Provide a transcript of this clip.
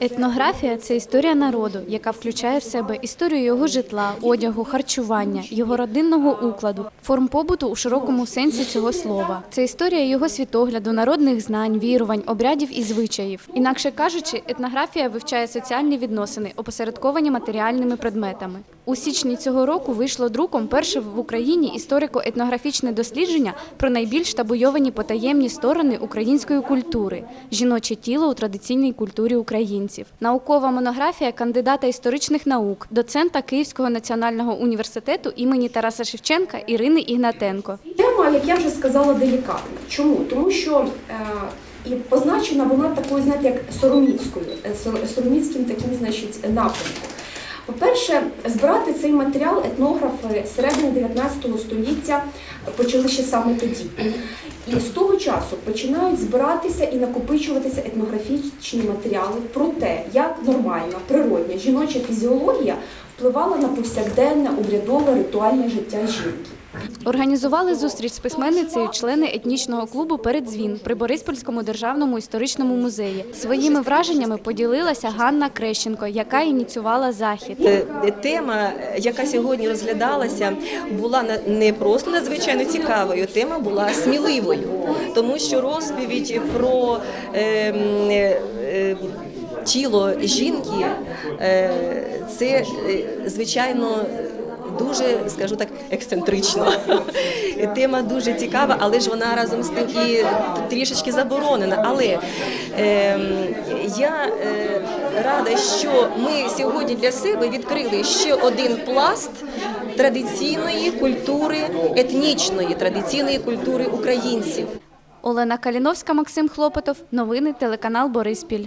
Етнографія це історія народу, яка включає в себе історію його житла, одягу, харчування, його родинного укладу, форм побуту у широкому сенсі цього слова. Це історія його світогляду, народних знань, вірувань, обрядів і звичаїв. Інакше кажучи, етнографія вивчає соціальні відносини, опосередковані матеріальними предметами. У січні цього року вийшло друком перше в Україні історико-етнографічне дослідження про найбільш табуйовані потаємні сторони української культури жіноче тіло у традиційній культурі українців. Наукова монографія кандидата історичних наук, доцента Київського національного університету імені Тараса Шевченка Ірини Ігнатенко. Тема, як я вже сказала, делікатна. Чому? Тому що е, і позначена вона такою, знаєте, як сороміцькою, е, сороміцьким таким, значить, напрямком. По-перше, збирати цей матеріал етнографи середини 19 століття почали ще саме тоді. І з того часу починають збиратися і накопичуватися етнографічні матеріали про те, як нормальна, природня жіноча фізіологія впливала на повсякденне, обрядове, ритуальне життя жінки. Організували зустріч з письменницею члени етнічного клубу Передзвін при Бориспільському державному історичному музеї. Своїми враженнями поділилася Ганна Крещенко, яка ініціювала захід. Е, Тема, яка сьогодні розглядалася, була не просто надзвичайно цікавою. Тема була сміливою, тому що розповідь про е, е, е, тіло жінки е, це е, звичайно. Дуже, скажу так, ексцентрично. Тема дуже цікава, але ж вона разом з тим і трішечки заборонена. Але ем, я е, рада, що ми сьогодні для себе відкрили ще один пласт традиційної культури, етнічної традиційної культури українців. Олена Каліновська, Максим Хлопотов. Новини телеканал Бориспіль.